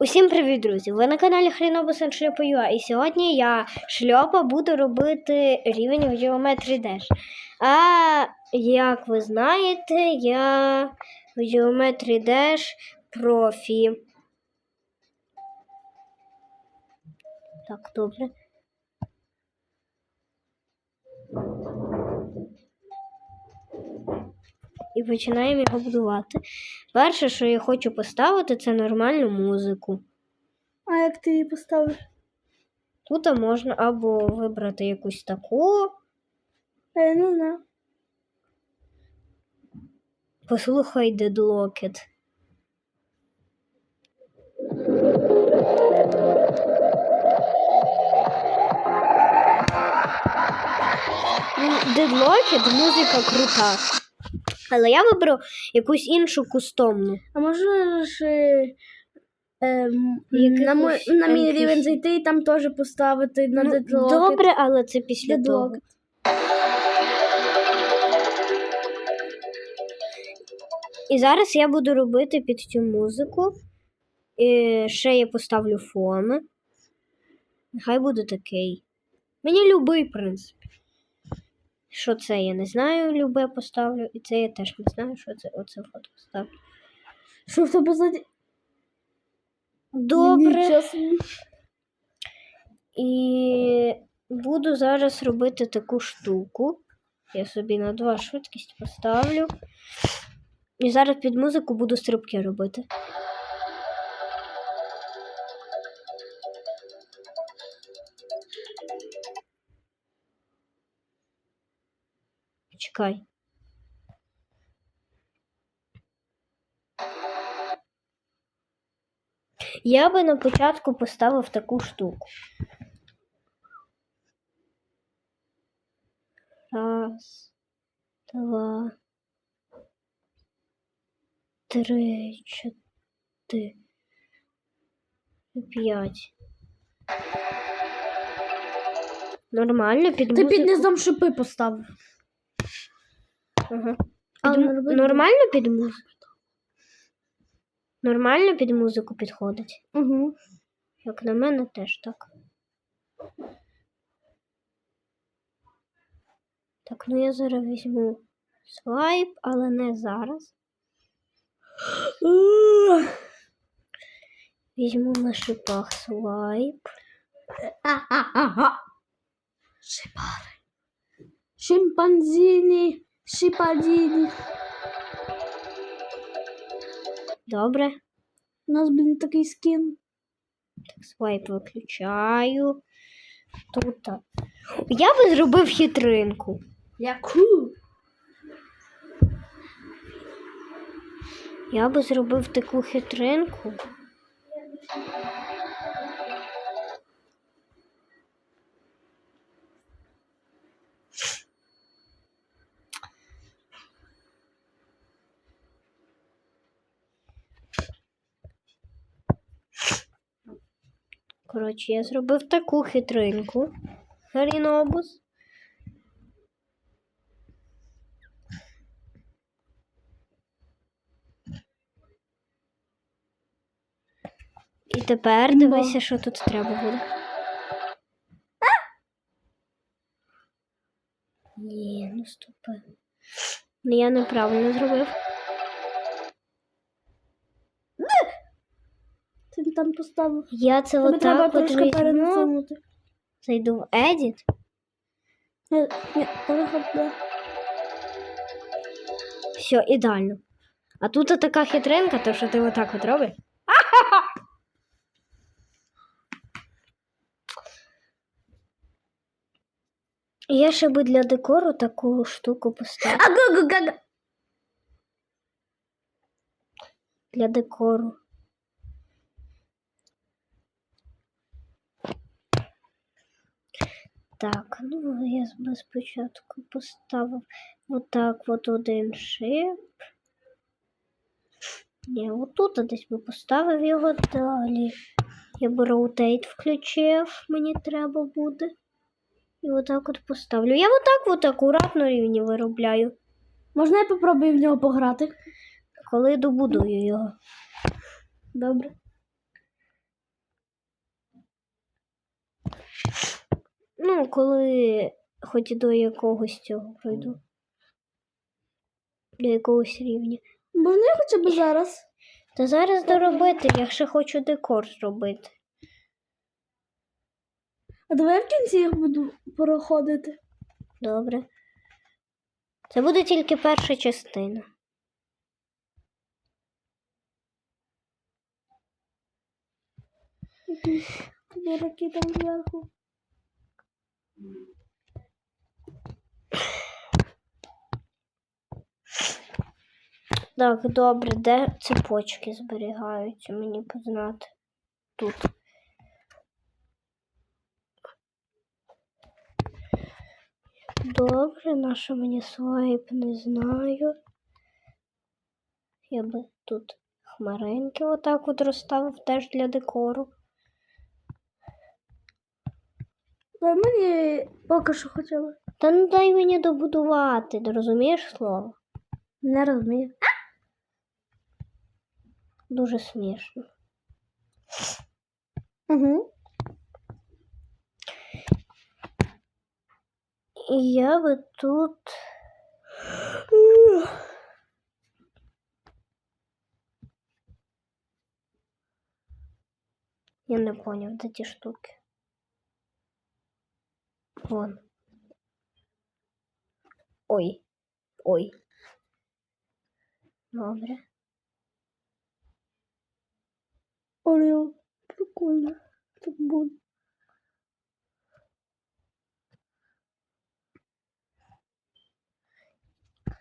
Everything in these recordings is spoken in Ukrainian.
Усім привіт, друзі! Ви на каналі Хрінобусан Шльопа.ua і сьогодні я шльопа буду робити рівень в Geometry Dash. А як ви знаєте, я в Geometry Dash профі. Так, добре. І починаємо його будувати. Перше, що я хочу поставити, це нормальну музику. А як ти її поставиш? Тут можна або вибрати якусь таку. А я не. Послухай Deadlocked. Ну, Deadlocked музика крута. Але я виберу якусь іншу кустомну. А можеш е, Якихось на, мой, на мій якихось- рівень зайти і там теж поставити на Ну, дедлоки. добре, але це після того. І зараз я буду робити під цю музику. І ще я поставлю фон. Нехай буде такий. Мені любий, в принципі. Що це я не знаю, любе поставлю. І це я теж не знаю, що це оце фото поставлю. Що в тебе за... Добре. І буду зараз робити таку штуку. Я собі на два швидкість поставлю. І зараз під музику буду стрибки робити. Чекай. Я би на початку поставив таку штуку. Раз, два, три, чотири, п'ять. Нормально під Ти музику. під низом шипи поставив. Ага. А Під? Нормально під музику? Нормально під музику підходить. Угу. Як на мене, теж так. Так, ну я зараз візьму свайп, але не зараз. Візьму на шипах свайп. Шипари. Шимпанзіні. Шипадіні. Добре. У нас, блін, такий скін. Так, свайп виключаю. Тут. а. Я би зробив хитринку. Яку? Я би зробив таку хитринку. Коротше, я зробив таку хитринку. Гарінобус. І тепер дивися, що тут треба буде. Ні, ну стопи. Ну я неправильно зробив. Там поставив. Я це Тобі треба отак от трошки візьму, зайду в Edit. Ні, ні, да. Все, ідеально. А тут така хитринка, то що ти отак от робиш. Я ще би для декору таку штуку. Ага-га-га-га. Для декору. Так, ну я би спочатку поставив отак от один шип. Ні, отут десь би поставив його далі. Я б роутейт включив, мені треба буде. І отак от поставлю. Я отак от акуратно рівні виробляю. Можна я попробую в нього пограти? Коли добудую його. Добре. Ну, коли хоч до якогось цього пройду. До якогось рівня. Я хоча б зараз? Та зараз доробити, я ще хочу декор зробити. А давай я в кінці їх буду проходити. Добре. Це буде тільки перша частина. Там зверху. Так, добре, де цепочки зберігаються, мені познати. Тут. Добре, на що мені свайп не знаю. Я би тут хмаринки отак от розставив теж для декору. Дай мені поки що б. Та ну дай мені добудувати, ти розумієш слово? Не розумію. Дуже смішно. Угу. І я би тут. Я не поняв, де ті штуки. Вон. Ой. Ой. Добре. Орел. Прикольно. Так буде.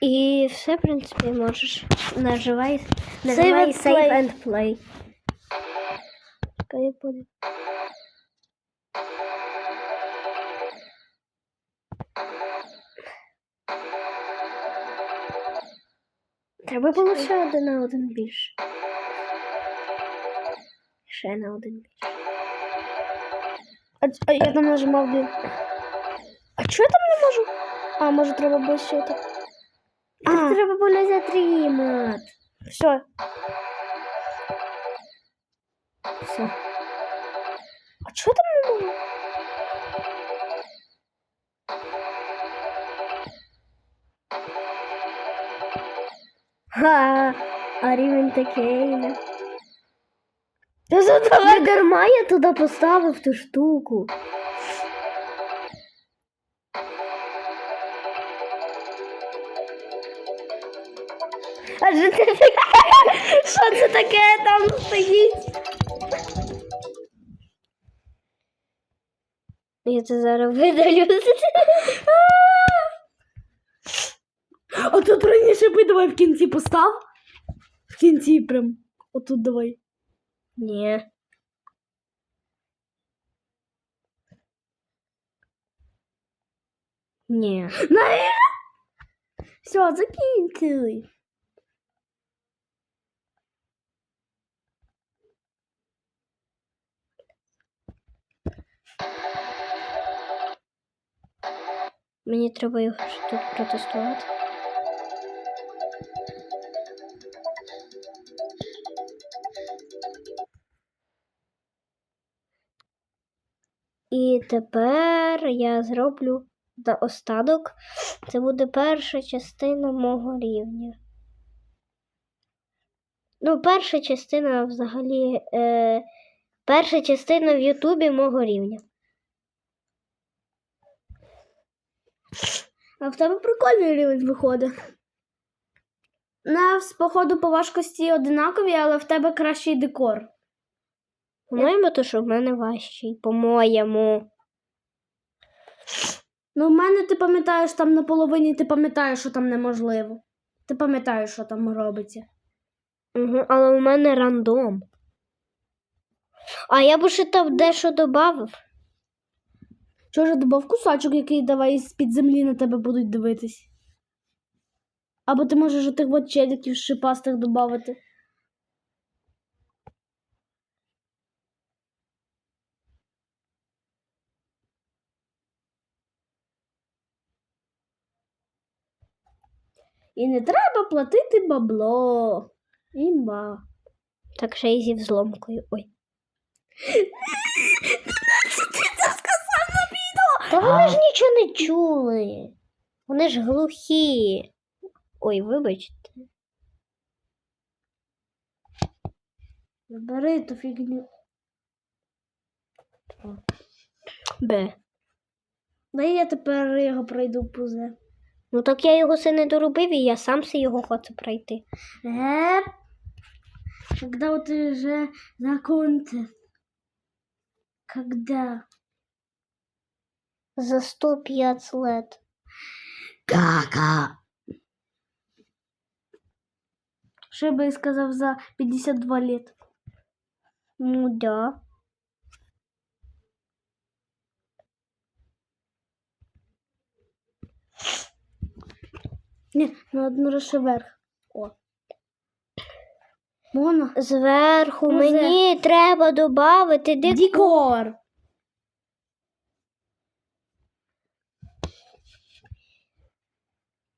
І все, в принципі, можеш наживай, Save наживай and save and play. Я понял. Треба було ще один на один більше. Ще на один більше. А, а я там нажимав, блін. А чого я там не можу? А, може треба було ще так. Так треба було затримати. Все. Все. А чого там не можу? Ха, а рівень такий. Не. Я задавай. Дарма я туди поставив ту штуку. А це таке? Що це таке там стоїть? Я це зараз видалю. А тут раніше би давай в кінці постав. В кінці прям. Отут давай. Ні. Ні. Навіть. Все, закінчили. Мені треба його тут протестувати. Тепер я зроблю остаток. Це буде перша частина мого рівня. Ну, перша частина взагалі. Е, перша частина в Ютубі мого рівня. А в тебе прикольний рівень виходить. Нас, походу, по важкості одинакові, але в тебе кращий декор. По-моєму, то що в мене важчий, по-моєму. Ну, в мене ти пам'ятаєш там на половині, ти пам'ятаєш, що там неможливо. Ти пам'ятаєш, що там робиться. Угу, але у мене рандом. А я б ще там дещо додав. Чого ж добав кусачок, який давай з-під землі на тебе будуть дивитись? Або ти можеш отих от челіків шипастих додати. І не треба платити бабло. Імба. Так ще й зі взломкою. Ой. Ти це сказав? Та вони ж нічого не чули. Вони ж глухі. Ой, вибачте. Забери ту фігню. Б. Дай я тепер його пройду пузе. Ну так я його все не доробив, і я сам все його хочу пройти. Эп. Когда ты уже закончишь? Когда? За 105 лет. Кака. Я би сказав за 52 лет? Ну да. Ні, ну одну раз вверх. О. Мона. Зверху Ну, мені треба додати декор. Декор.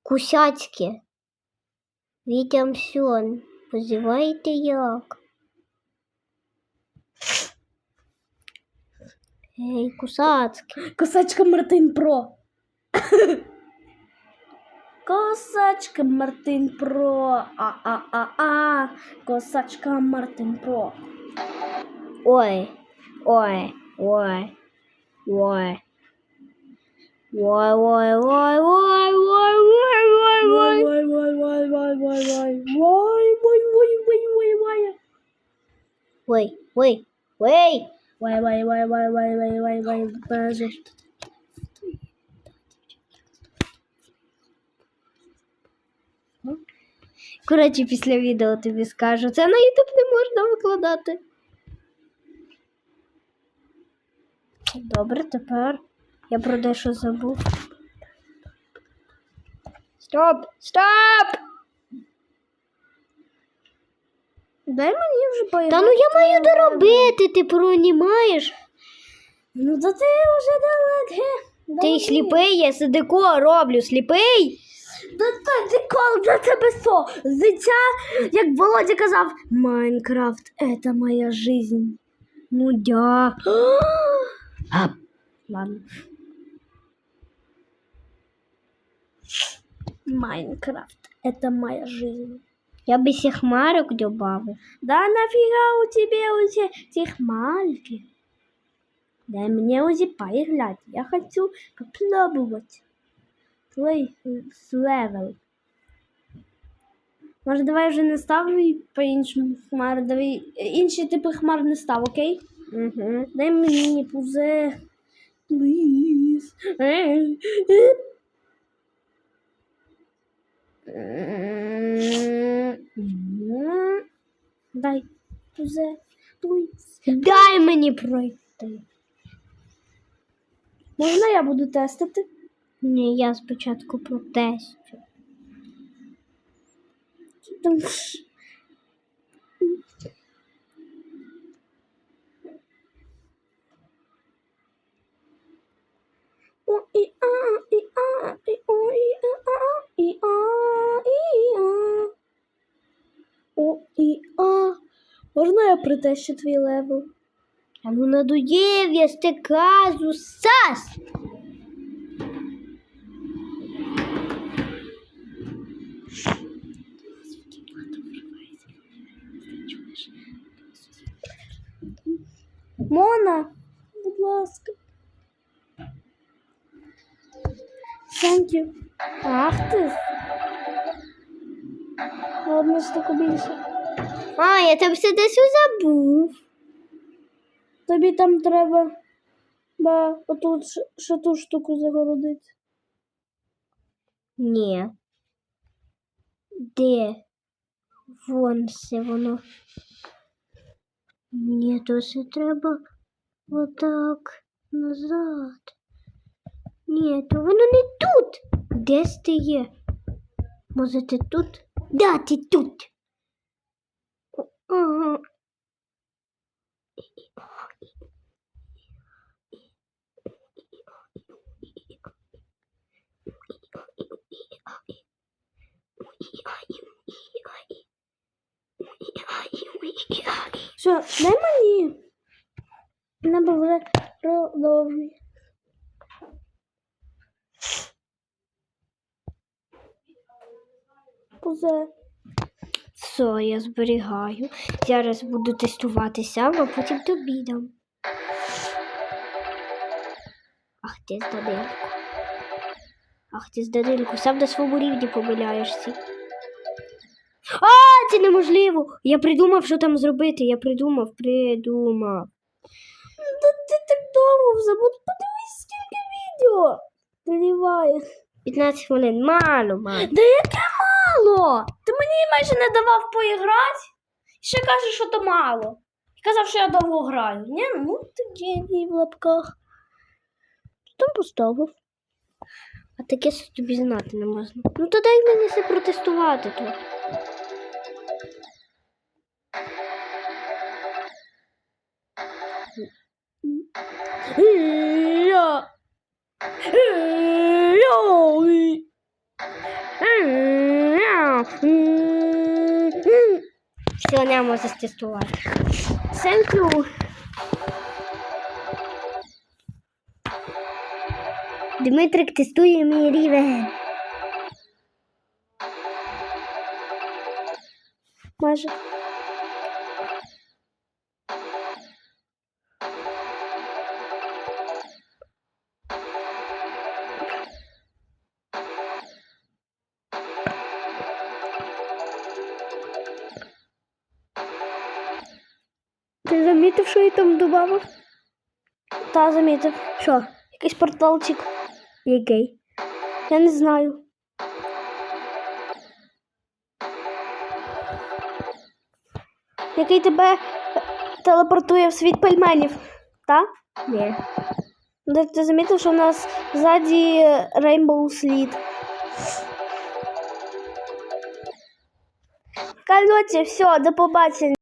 Кусяцьке. Вітямсьон. Позиваєте як? Ей, кусацьке. Косачка Мартин Про. Косачка Мартин Про. А-а-а-а. Косачка Мартин Про. Ой, ой, ой, ой. Ой, ой, ой, ой, ой, ой, ой, ой. Вай, вай, вай, вай, вай, вай. Вай, вай, вай, вай, вай, вай. Ой, ой, ой. Вай, вай, вай, вай, вай, вай, вай, вай, Коротше, після відео тобі скажу. Це на YouTube не можна викладати. Добре, тепер я про дещо забув. Стоп! Стоп! Дай мені вже поїхати. Та ну я маю доробити, ти пронімаєш. Ну то ти вже далеке. Ти сліпий, я сидико роблю, сліпий. Та кол для тебе со. Зиття, як Володя казав, Майнкрафт – це моя жизнь. Ну да. А, ладно. Майнкрафт – это моя жизнь. Я би ще хмарок добавив. Да нафига у тебя уже эти хмальки? Дай мне уже поиграть. Я хочу попробовать твой с левел. Може, давай вже не ставлю по іншому хмар. Давай інші типи хмар не став, окей? Угу. Дай мені пузе. Please. Дай пузе. Дай мені пройти. Можна я буду тестити? Ні, я спочатку протестю. О, і, а, і, а, і, о, і, а, а, і, а, і, а. О, і, а. Можна я притещу твій левел? А ну надоїв, я стиказу сас. Мона, будь ласка. Thank you. Ах ти. Одну штуку більше. А, я там все десь забув. Тобі там треба ба, отут ще ту штуку загородити. Ні. Де? Вон все воно. Ні, то все треба отак назад. Ні, то воно не тут. Де ти є? Може ти тут? Да, ти тут. Ага. Що, дай мені на бавре продовжує. Пузе. Все, я зберігаю. Зараз буду тестуватися, сам, а потім тобі дам. Ах ти здадинку. Ах ти здадинку, сам до свого рівня помиляєшся. Це неможливо! Я придумав, що там зробити. Я придумав, придумав. Та ти так довго забуд. Подивись, скільки відео. Триває. 15 хвилин, мало, мало. Да яке мало? Ти мені майже не давав поіграти. І ще кажеш, що то мало. І казав, що я довго граю. Ні, ну ти геній в лапках. Там поставив? А таке що тобі знати не можна. Ну то дай мені це протестувати то. Все, не можу тестувати. Thank you. Дмитрик тестує мій рівень. Майже. Ти замітив, що я там додав? Та замітив. Що? Якийсь порталчик. Який? Я не знаю. Який тебе е, телепортує в світ пельменів, так? Ні. Ти, ти замітив, що у нас ззаді Rainbow Слід. Короче, все, до побачення.